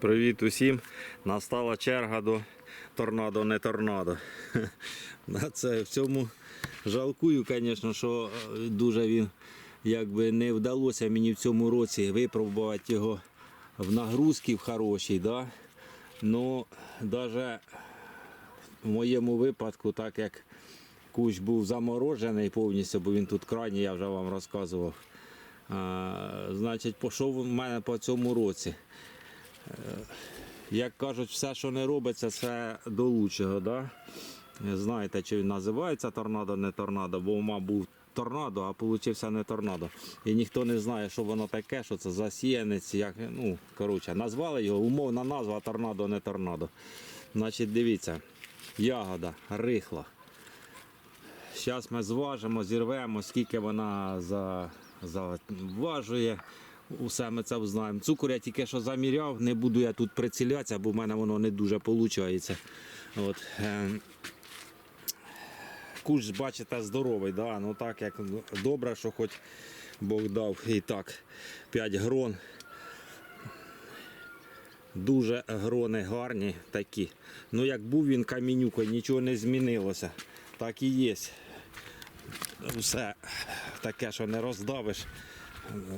Привіт усім. Настала черга до торнадо, не торнадо. Це в цьому жалкую, звісно, що е, дуже він якби не вдалося мені в цьому році випробувати його в нагрузки в хорошій. Да? Ну, навіть в моєму випадку, так як кущ був заморожений повністю, бо він тут крайній, я вже вам розказував. А, значить, пішов у мене по цьому році. Як кажуть, все, що не робиться, все до лучшого. Да? Знаєте, чи він називається торнадо, не торнадо, бо ума був торнадо, а получився не торнадо. І ніхто не знає, що воно таке, що це засіянець. Як, ну, коротше, назвали його, умовна назва торнадо, не торнадо. Значить, дивіться, ягода рихла. Зараз ми зважимо, зірвемо, скільки вона за, заважує. Усе ми це знаємо. Цукор я тільки що заміряв, не буду я тут прицілятися, бо в мене воно не дуже виходить. От. е, Кущ, бачите, здоровий, да? ну так як добре, що хоч Бог дав і так 5 грон. Дуже грони гарні такі. Ну як був він камінюкою, нічого не змінилося. Так і є. Все таке, що не роздавиш.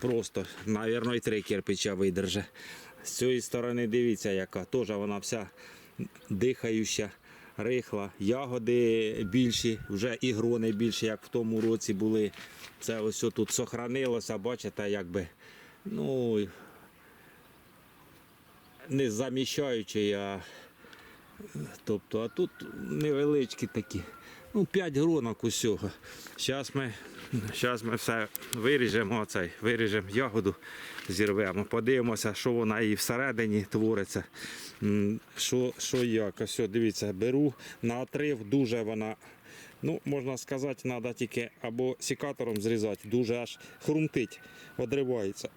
Просто, мабуть, і три кирпича видерже. З цієї сторони дивіться, яка теж вона вся дихаюча, рихла. Ягоди більші, вже і грони більші, як в тому році були. Це ось тут сохранилося, бачите, якби. Ну, не заміщаючи, а тобто, а тут невеличкі такі. Ну, 5 гронок усього. Зараз ми, щас ми все виріжемо, оцей, виріжемо ягоду, зірвемо, подивимося, що вона і всередині твориться. Що, що як. Ось, дивіться, беру на отрив, дуже вона. Ну, можна сказати, треба тільки або сікатором зрізати, дуже аж хрумтить, одривається.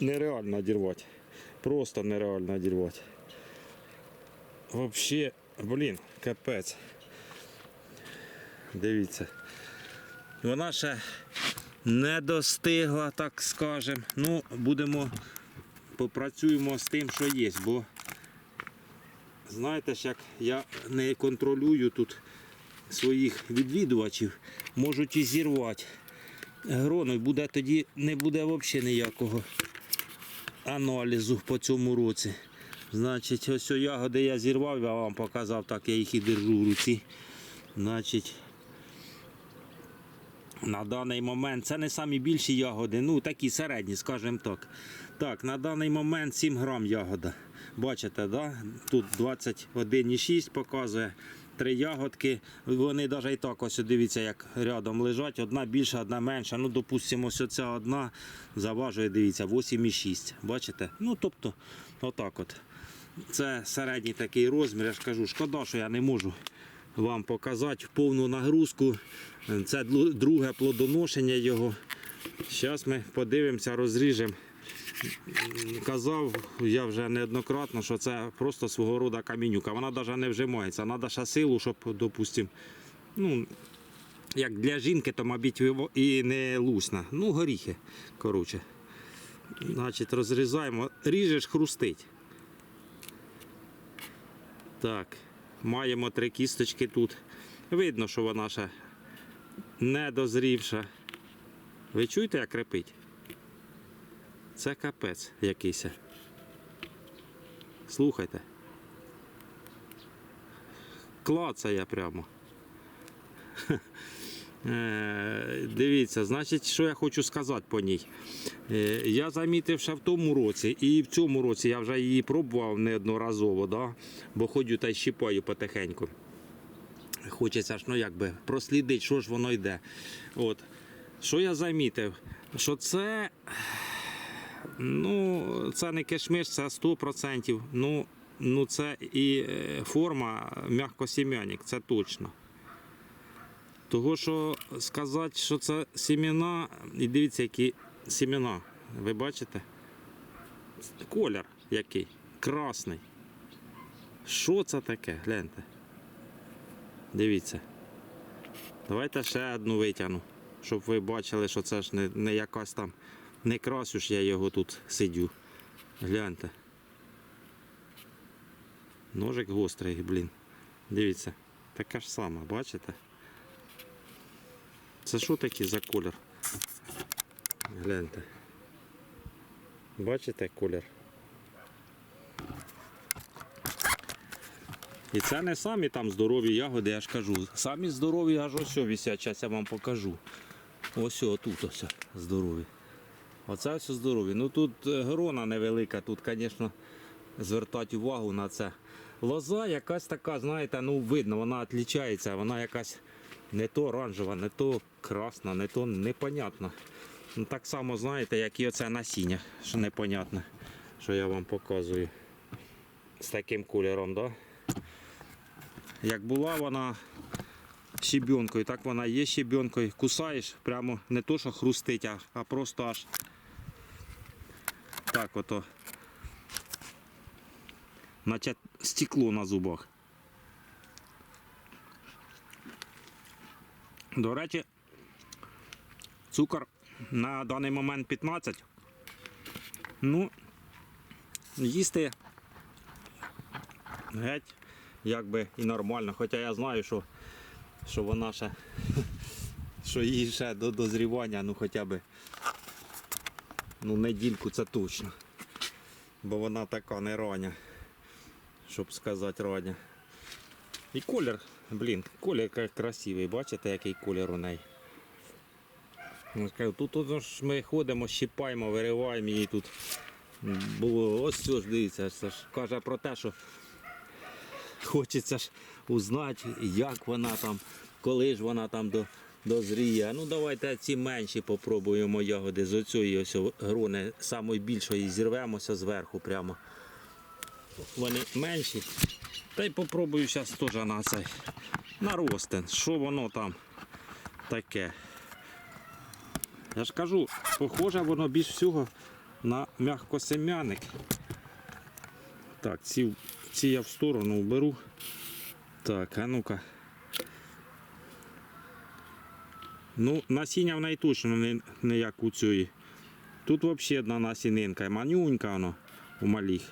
Нереально одірвати. Просто нереально одірвати. Взагалі, блін, капець. Дивіться. Вона ще не достигла, так скажемо. Ну, будемо попрацюємо з тим, що є, бо знаєте ж, як я не контролюю тут своїх відвідувачів, можуть і зірвати. Грону і буде тоді не буде взагалі ніякого аналізу по цьому році. Значить, ось ягоди я зірвав, я вам показав, так я їх і держу в руці. Значить, на даний момент це не самі більші ягоди, ну такі середні, скажімо так. Так, на даний момент 7 грам ягода. Бачите, да? тут 21,6 показує. Три ягодки, вони навіть і так ось дивіться, як рядом лежать. Одна більша, одна менша. Ну, допустимо, ось ця одна заважує, дивіться, 8,6. Бачите? Ну, тобто, отак от. Це середній такий розмір, я ж кажу, шкода, що я не можу вам показати повну нагрузку. Це друге плодоношення його. Зараз ми подивимося, розріжемо. Казав я вже неоднократно, що це просто свого роду камінюка. Вона навіть не вжимається. Треба ще силу, щоб, допустимо, ну, як для жінки, то, мабуть, і не лусна. Ну, горіхи. Коротше. Значить, розрізаємо. Ріжеш, хрустить. Так, маємо три кісточки тут. Видно, що вона ще не дозрівша. Ви чуєте, як репить? Це капець якийсь. Слухайте. Клацає прямо. Е, Дивіться, значить, що я хочу сказати по ній. Е, Я замітив ще в тому році, і в цьому році я вже її пробував неодноразово, да? бо ходю та й щіпаю потихеньку. Хочеться ж, ну якби прослідити, що ж воно йде. От. Що я замітив? Що це, ну, це не кишмиш, це 100%. Ну, ну це і е, форма м'якосім'яник, це точно. Того, що сказати, що це сімена, і дивіться, які сімена. Ви бачите? Колір який? Красний. Що це таке? Гляньте. Дивіться. Давайте ще одну витягну, щоб ви бачили, що це ж не, не якась там. Не красю ж я його тут сидю. Гляньте. Ножик гострий, блін. Дивіться, така ж сама, бачите? Це що таке за колір? Гляньте. Бачите колір? І це не самі там здорові ягоди, я ж кажу. Самі здорові аж ось висять, зараз я вам покажу. Ось тут ось здорові. Оце ось здорові. Ну тут е, грона невелика, тут, звісно, звертати увагу на це. Лоза якась така, знаєте, ну видно, вона відрізняється, вона якась не то оранжева, не то красна, не то непонятна. Ну так само, знаєте, як і оце насіння, що непонятне, що я вам показую. З таким кольором, да? Як була вона щебенкою, так вона є щебенкою. Кусаєш, прямо не то, що хрустить, а, а просто аж так ото. Наче стекло на зубах. До речі, цукор на даний момент 15. Ну, їсти геть якби і нормально. Хоча я знаю, що, що вона ще, що їй ще до дозрівання, ну хоча б ну, недільку це точно. Бо вона така не рання, щоб сказати рання. І колір, блін, колір красивий, бачите, який колір у неї. Ну, Тут, тут ж ми ходимо, щіпаємо, вириваємо її тут. Було ось все ж дивіться, це ж каже про те, що хочеться ж узнати, як вона там, коли ж вона там до, дозріє. Ну давайте ці менші попробуємо ягоди з оцієї ось грони, самої більшої зірвемося зверху прямо. Вони менші. Та й попробую зараз теж на цей наростин, що воно там таке. Я ж кажу, похоже воно більш всього на м'якосем'яник. Так, ці, ці я в сторону уберу. Так, а ну-ка. Ну, насіння в неї точно не, не як у цієї. Тут взагалі одна насінинка, манюнька воно у малих.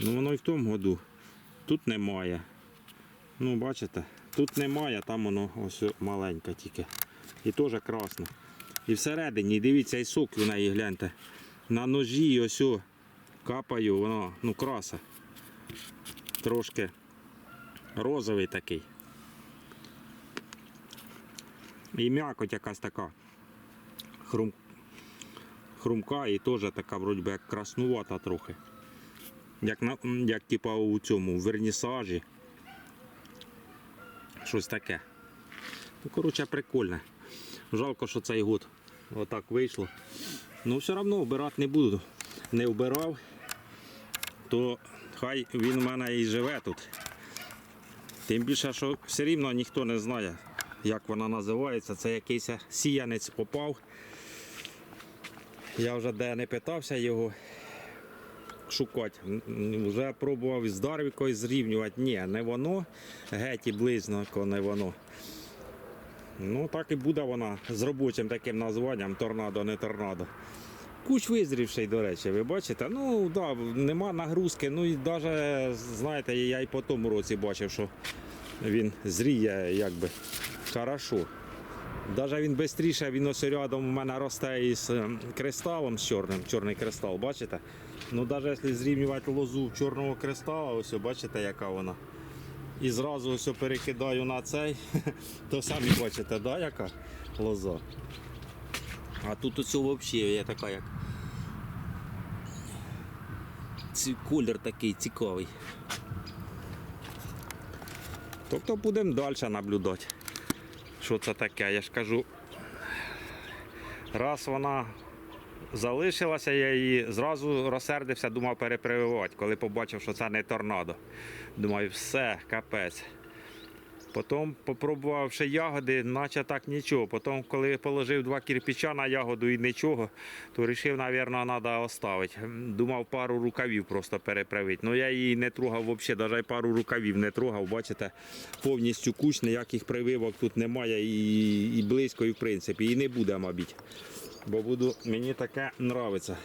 Ну воно і в тому году. Тут немає. Ну, бачите, тут немає, там воно ось маленьке тільки. І теж красно. І всередині, дивіться, і сок у неї гляньте. На ножі ось о, капаю, воно, ну краса. Трошки розовий такий. І м'якоть якась така. Хрум... Хрумка і теж така вроді би як краснувата трохи. Як, на, як типа у цьому вернісажі. Щось таке. Ну, коротше, прикольне. Жалко, що цей год отак вийшло. Ну, все одно вбирати не буду. Не вбирав, то хай він у мене і живе тут. Тим більше, що все рівно ніхто не знає, як вона називається. Це якийсь сіянець попав. Я вже де не питався його шукати. Вже пробував з Дарвікою зрівнювати. Ні, не воно. Геть і близько не воно. Ну, так і буде вона з робочим таким названням торнадо, не торнадо. Куч визрівший, до речі, ви бачите? Ну, да, нема нагрузки. Ну і навіть, знаєте, я і по тому році бачив, що він зріє якби хорошо. Навіть він швидше, він ось рядом у мене росте із ем, кристалом з чорним, чорний кристал, бачите? Ну, навіть якщо зрівнювати лозу чорного кристала, ось бачите, яка вона. І зразу ось перекидаю на цей, то самі бачите, да, яка лоза. А тут ось взагалі є така як. Ці колір такий цікавий. Тобто будемо далі наблюдати. Що це таке? Я ж кажу. Раз вона залишилася, я її зразу розсердився, думав перепрививати, коли побачив, що це не торнадо. Думаю, все, капець. Потім попробував ще ягоди, наче так нічого. Потім, коли положив два кирпича на ягоду і нічого, то вирішив, мабуть, треба оставити. Думав пару рукавів просто переправити. Ну я її не трогав взагалі, навіть пару рукавів не трогав. Бачите, повністю куч, ніяких прививок тут немає і, і близько, і в принципі. І не буде, мабуть. Бо буду, мені таке нравиться.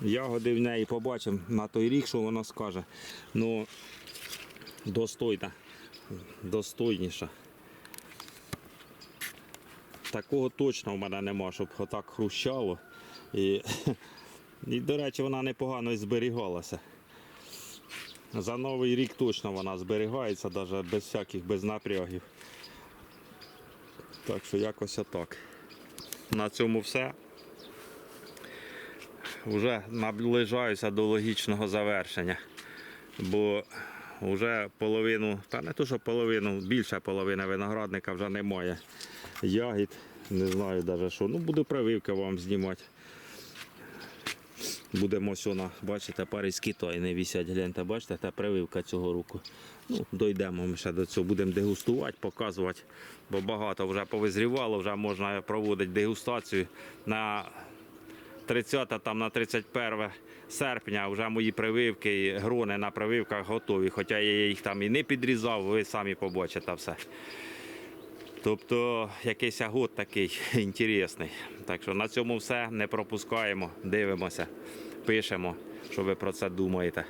Ягоди в неї побачимо на той рік, що вона скаже. Ну, достойна, достойніша. Такого точно в мене нема, щоб отак хрущало. І, і до речі, вона непогано зберігалася. За новий рік точно вона зберігається, навіть без всяких без напрягів. Так що якось отак. На цьому все. Вже наближаюся до логічного завершення. Бо вже половину, та не то, що половину, більша половина виноградника вже немає ягід. Не знаю навіть що. Ну, буду прививки вам знімати. Будемо сьогодні, бачите, паризькі не вісять, гляньте, бачите, та прививка цього року. Ну, дійдемо ми ще до цього, будемо дегустувати, показувати, бо багато вже повизрівало, вже можна проводити дегустацію на 30 там на 31 серпня вже мої прививки грони на прививках готові. Хоча я їх там і не підрізав, ви самі побачите все. Тобто якийсь год такий інтересний. Так що на цьому все. Не пропускаємо, дивимося, пишемо, що ви про це думаєте.